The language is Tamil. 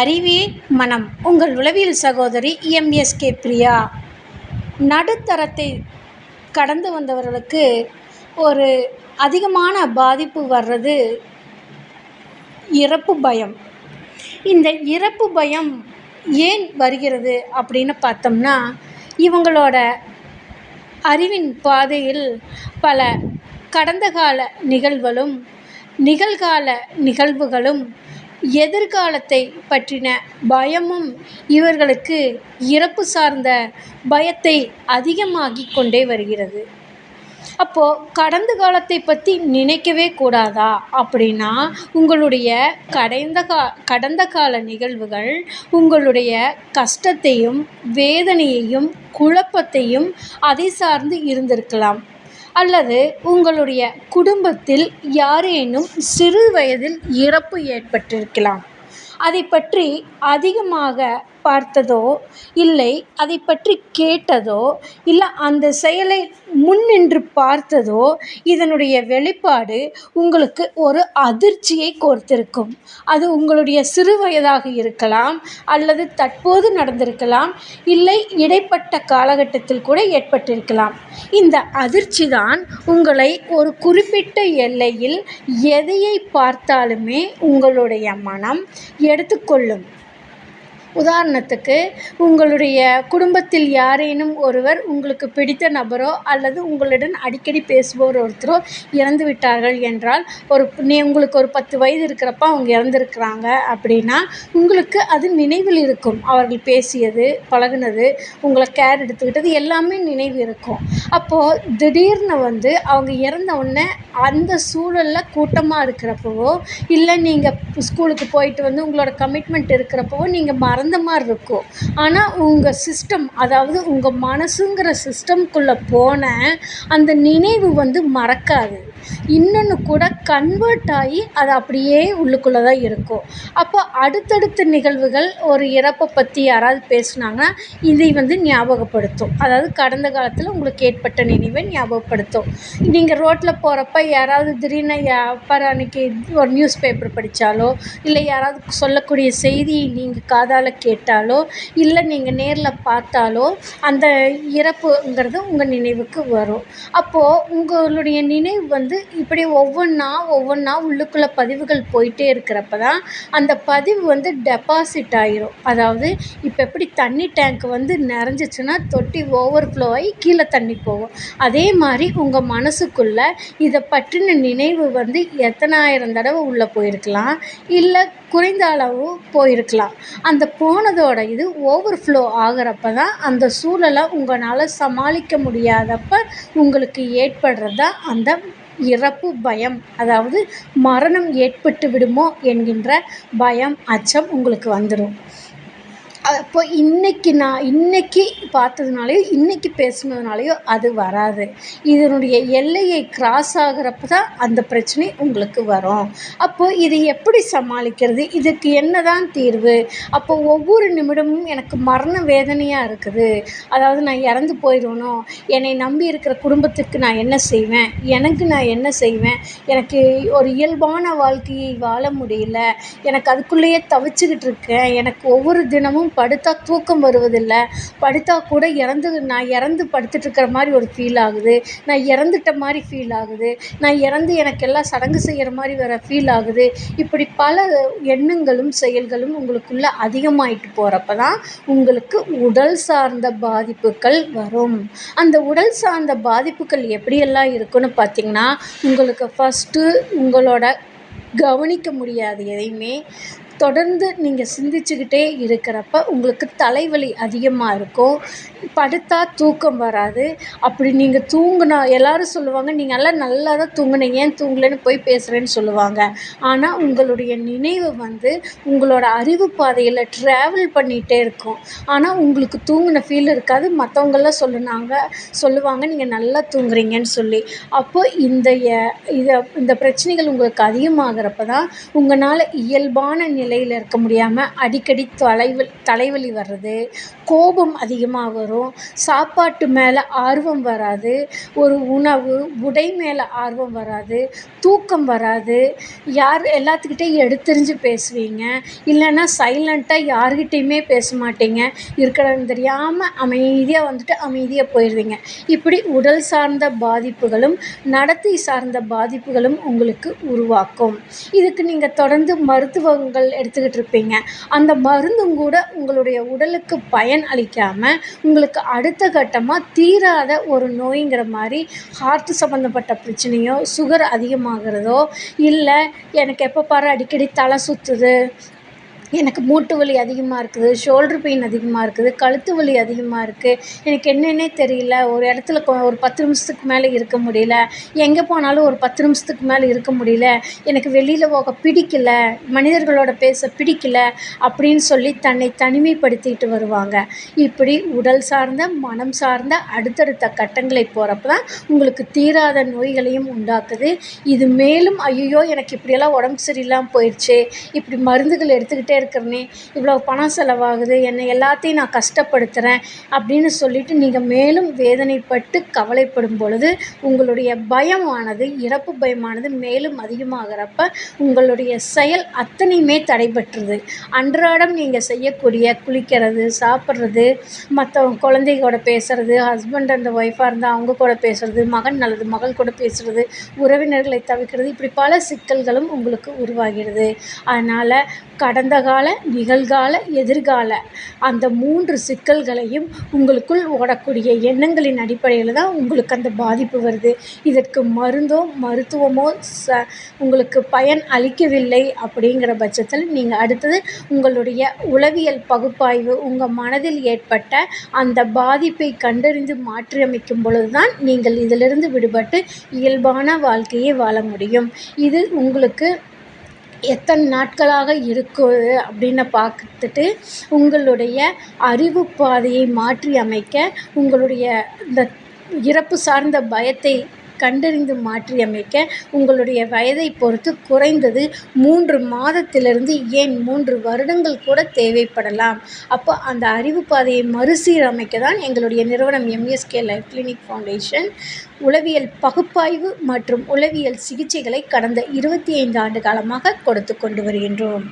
அறிவே மனம். உங்கள் உளவியல் சகோதரி எம்எஸ்கே பிரியா. நடுத்தரத்தை கடந்து வந்தவர்களுக்கு ஒரு அதிகமான பாதிப்பு வர்றது இறப்பு பயம். இந்த இறப்பு பயம் ஏன் வருகிறது அப்படின்னு பார்த்தோம்னா இவங்களோட அறிவின் பாதையில் பல கடந்த கால நிகழ்வுகளும் நிகழ்கால நிகழ்வுகளும் எதிர்காலத்தை பற்றின பயமும் இவர்களுக்கு இறப்பு சார்ந்த பயத்தை அதிகமாகிக் கொண்டே வருகிறது. அப்போது கடந்த காலத்தை பற்றி நினைக்கவே கூடாதா? அப்படின்னா உங்களுடைய கடைந்த கா கடந்த கால நிகழ்வுகள் உங்களுடைய கஷ்டத்தையும் வேதனையையும் குழப்பத்தையும் அதை சார்ந்து இருந்திருக்கலாம். அல்லது உங்களுடைய குடும்பத்தில் யாரேனும் சிறு வயதில் இறப்பு ஏற்பட்டிருக்கலாம். அதை பற்றி அதிகமாக பார்த்ததோ இல்லை அதை பற்றி கேட்டதோ இல்லை அந்த செயலை முன்னின்று பார்த்ததோ இதனுடைய வெளிப்பாடு உங்களுக்கு ஒரு அதிர்ச்சியை கோர்த்திருக்கும். அது உங்களுடைய சிறு வயதாக இருக்கலாம் அல்லது தற்போது நடந்திருக்கலாம் இல்லை இடைப்பட்ட காலகட்டத்தில் கூட ஏற்பட்டிருக்கலாம். இந்த அதிர்ச்சி தான் உங்களை ஒரு குறிப்பிட்ட எல்லையில் எதையை பார்த்தாலுமே உங்களுடைய மனம் எடுத்துக்கொள்ளும். உதாரணத்துக்கு உங்களுடைய குடும்பத்தில் யாரேனும் ஒருவர் உங்களுக்கு பிடித்த நபரோ அல்லது உங்களுடன் அடிக்கடி பேசுபவர் ஒருத்தரோ இறந்து விட்டார்கள் என்றால் ஒரு நீ உங்களுக்கு ஒரு பத்து வயது இருக்கிறப்ப அவங்க இறந்துருக்குறாங்க அப்படின்னா உங்களுக்கு அது நினைவில் இருக்கும். அவர்கள் பேசியது பழகுனது உங்களை கேர் எடுத்துக்கிட்டது எல்லாமே நினைவு இருக்கும். அப்போது திடீர்னு வந்து அவங்க இறந்த உடனே அந்த சூழலில் கூட்டமாக இருக்கிறப்பவோ இல்லை நீங்கள் ஸ்கூலுக்கு போயிட்டு வந்து உங்களோட கமிட்மெண்ட் இருக்கிறப்பவோ நீங்கள் மறந்து மாதிரி இருக்கும். ஆனால் உங்கள் சிஸ்டம் அதாவது உங்கள் மனசுங்கிற சிஸ்டம்குள்ளே போன அந்த நினைவு வந்து மறக்காது. இன்னொன்று கூட கன்வெர்ட் ஆகி அது அப்படியே உள்ளுக்குள்ளே தான் இருக்கும். அப்போ அடுத்தடுத்த நிகழ்வுகள் ஒரு இறப்பை பற்றி யாராவது பேசுனாங்கன்னா இதை வந்து ஞாபகப்படுத்தும். அதாவது கடந்த காலத்தில் உங்களுக்கு ஏற்பட்ட நினைவை ஞாபகப்படுத்தும். நீங்கள் ரோட்டில் போகிறப்ப யாராவது திடீர்னு பாரு அன்னைக்கு ஒரு நியூஸ் பேப்பர் படித்தாலோ இல்லை யாராவது சொல்லக்கூடிய செய்தியை நீங்கள் காதால் கேட்டாலோ இல்லை நீங்கள் நேரில் பார்த்தாலோ அந்த இறப்புங்கிறது உங்கள் நினைவுக்கு வரும். அப்போது உங்களுடைய நினைவு வந்து வந்து இப்படி ஒவ்வொன்றா ஒவ்வொன்றா உள்ளுக்குள்ளே பதிவுகள் போயிட்டே இருக்கிறப்ப தான் அந்த பதிவு வந்து டெபாசிட் ஆகிரும் அதாவது இப்போ எப்படி தண்ணி டேங்க் வந்து நிறைஞ்சிச்சுன்னா தொட்டி ஓவர் ஃப்ளோ ஆகி கீழே தண்ணி போகும். அதே மாதிரி உங்கள் மனசுக்குள்ளே இதை பற்றின நினைவு வந்து எத்தனாயிரம் தடவை உள்ளே போயிருக்கலாம் இல்லை குறைந்த அளவு போயிருக்கலாம். அந்த போனதோட இது ஓவர் ஃப்ளோ ஆகிறப்ப தான் அந்த சூழலை உங்களால் சமாளிக்க முடியாதப்ப உங்களுக்கு ஏற்படுறது தான் அந்த இறப்பு பயம் அதாவது மரணம் ஏற்பட்டு விடுமோ என்கின்ற பயம் அச்சம் உங்களுக்கு வந்துடும் அப்போ இன்றைக்கி நான் இன்றைக்கி பார்த்ததுனாலையோ இன்றைக்கி பேசுனதுனாலையோ அது வராது. இதனுடைய எல்லையை கிராஸ் ஆகிறப்ப தான் அந்த பிரச்சனை உங்களுக்கு வரும். அப்போது இதை எப்படி சமாளிக்கிறது? இதுக்கு என்ன தான் தீர்வு? அப்போ ஒவ்வொரு நிமிடமும் எனக்கு மரண வேதனையாக இருக்குது. அதாவது நான் இறந்து போயிடணும். என்னை நம்பி இருக்கிற குடும்பத்துக்கு நான் என்ன செய்வேன்? எனக்கு நான் என்ன செய்வேன்? எனக்கு ஒரு இயல்பான வாழ்க்கையை வாழ முடியல. எனக்கு அதுக்குள்ளேயே தவிச்சுக்கிட்டு இருக்கேன். எனக்கு ஒவ்வொரு தினமும் படுத்தா தூக்கம் வருவதில்லை. படுத்தா கூட இறந்து நான் இறந்து படுத்துட்ருக்கிற மாதிரி ஒரு ஃபீல் ஆகுது. நான் இறந்துட்ட மாதிரி ஃபீல் ஆகுது. நான் இறந்து எனக்கு எல்லாம் சடங்கு செய்கிற மாதிரி வேறு ஃபீல் ஆகுது. இப்படி பல எண்ணங்களும் செயல்களும் உங்களுக்குள்ளே அதிகமாயிட்டு போகிறப்ப தான் உங்களுக்கு உடல் சார்ந்த பாதிப்புகள் வரும். அந்த உடல் சார்ந்த பாதிப்புகள் எப்படியெல்லாம் இருக்குன்னு பார்த்தீங்கன்னா உங்களுக்கு ஃபஸ்ட்டு உங்களோட கவனிக்க முடியாது எதையுமே. தொடர்ந்து நீங்கள் சிந்திச்சுக்கிட்டே இருக்கிறப்ப உங்களுக்கு தலைவலி அதிகமாக இருக்கும். படுத்தால் தூக்கம் வராது. அப்படி நீங்கள் தூங்கினா எல்லோரும் சொல்லுவாங்க நீங்கள் எல்லாம் நல்லா தான் தூங்கினீங்க ஏன் தூங்கலைன்னு போய் பேசுகிறேன்னு சொல்லுவாங்க. ஆனால் உங்களுடைய நினைவு வந்து உங்களோட அறிவு பாதையில் ட்ராவல் பண்ணிகிட்டே இருக்கும். ஆனால் உங்களுக்கு தூங்கின ஃபீல் இருக்காது. மற்றவங்களாம் சொல்லுனாங்க சொல்லுவாங்க நீங்கள் நல்லா தூங்குறீங்கன்னு சொல்லி. அப்போ இந்த இதை இந்த பிரச்சனைகள் உங்களுக்கு அதிகமாகிறப்ப தான் உங்களால் இயல்பான நிலை நிலையில் இருக்க முடியாமல் அடிக்கடி தலைவலி தலைவலி வர்றது கோபம் அதிகமாக வரும் சாப்பாட்டு மேலே ஆர்வம் வராது ஒரு உணவு உடை மேலே ஆர்வம் வராது தூக்கம் வராது யார் எல்லாத்துக்கிட்டேயும் எடுத்தெறிஞ்சு பேசுவீங்க இல்லைன்னா சைலண்ட்டாக யார்கிட்டையுமே பேச மாட்டீங்க இருக்கிறது தெரியாமல் அமைதியாக வந்துட்டு அமைதியாக போயிடுவீங்க இப்படி உடல் சார்ந்த பாதிப்புகளும் நடத்தை சார்ந்த பாதிப்புகளும் உங்களுக்கு உருவாக்கும். இதுக்கு நீங்கள் தொடர்ந்து மருத்துவங்கள் எடுத்துக்கிட்டு இருப்பீங்க அந்த மருந்தும் கூட உங்களுடைய உடலுக்கு பயன் அளிக்காமல் உங்களுக்கு அடுத்த கட்டமாக தீராத ஒரு நோய்ங்கிற மாதிரி ஹார்ட் சம்மந்தப்பட்ட பிரச்சனையோ சுகர் அதிகமாகிறதோ இல்லை எனக்கு எப்போ பாரு அடிக்கடி தலை சுற்றுது எனக்கு மூட்டு வலி அதிகமாக இருக்குது ஷோல்ட்ரு பெயின் அதிகமாக இருக்குது கழுத்து வலி அதிகமாக இருக்குது எனக்கு என்னென்னே தெரியல. ஒரு இடத்துல கொ ஒரு பத்து நிமிஷத்துக்கு மேலே இருக்க முடியல. எங்கே போனாலும் ஒரு பத்து நிமிஷத்துக்கு மேலே இருக்க முடியல. எனக்கு வெளியில் போக பிடிக்கல. மனிதர்களோட பேச பிடிக்கல அப்படின்னு சொல்லி தன்னை தனிமைப்படுத்திட்டு வருவாங்க. இப்படி உடல் சார்ந்த மனம் சார்ந்த அடுத்தடுத்த கட்டங்களை போகிறப்ப தான் உங்களுக்கு தீராத நோய்களையும் உண்டாக்குது. இது மேலும் ஐயோ எனக்கு இப்படியெல்லாம் உடம்பு சரியில்லாமல் போயிடுச்சு இப்படி மருந்துகள் எடுத்துக்கிட்டே இருக்கிறனே இவ்வளோ பணம் செலவாகுது என்னை எல்லாத்தையும் நான் கஷ்டப்படுத்துகிறேன் அப்படின்னு சொல்லிட்டு நீங்கள் மேலும் வேதனைப்பட்டு கவலைப்படும் பொழுது உங்களுடைய பயமானது இறப்பு பயமானது மேலும் அதிகமாகிறப்ப உங்களுடைய செயல் அத்தனையுமே தடைபட்டுருது. அன்றாடம் நீங்கள் செய்யக்கூடிய குளிக்கிறது சாப்பிட்றது மற்றவங்க குழந்தைகளோட பேசுகிறது ஹஸ்பண்ட் அண்ட் ஒய்ஃபாக இருந்தால் அவங்க கூட பேசுகிறது மகன் நல்லது மகள் கூட பேசுகிறது உறவினர்களை தவிர்க்கிறது இப்படி பல சிக்கல்களும் உங்களுக்கு உருவாகிறது. அதனால் கடந்த கால நிகழ்கால எதிர்கால அந்த மூன்று சிக்கல்களையும் உங்களுக்குள் ஓடக்கூடிய எண்ணங்களின் அடிப்படையில் தான் உங்களுக்கு அந்த பாதிப்பு வருது. இதற்கு மருந்தோ மருத்துவமோ ச உங்களுக்கு பயன் அளிக்கவில்லை அப்படிங்கிற பட்சத்தில் நீங்கள் அடுத்தது உங்களுடைய உளவியல் பகுப்பாய்வு உங்கள் மனதில் ஏற்பட்ட அந்த பாதிப்பை கண்டறிந்து மாற்றியமைக்கும் பொழுது தான் நீங்கள் இதிலிருந்து விடுபட்டு இயல்பான வாழ்க்கையை வாழ முடியும். இது உங்களுக்கு எத்தனை நாட்களாக இருக்குது அப்படின்னு பார்த்துட்டு உங்களுடைய அறிவு பாதையை மாற்றி அமைக்க உங்களுடைய இந்த இறப்பு சார்ந்த பயத்தை கண்டறிந்து மாற்றியமைக்க உங்களுடைய வயதை பொறுத்து குறைந்தது மூன்று மாதத்திலிருந்து ஏன் மூன்று வருடங்கள் கூட தேவைப்படலாம்? அப்போ அந்த அறிவு பாதையை மறுசீரமைக்க தான் எங்களுடைய நிறுவனம் எம்எஸ்கே லைஃப் கிளினிக் ஃபவுண்டேஷன் உளவியல் பகுப்பாய்வு மற்றும் உளவியல் சிகிச்சைகளை கடந்த இருபத்தி ஐந்து ஆண்டு காலமாக கொடுத்து கொண்டு வருகின்றோம்.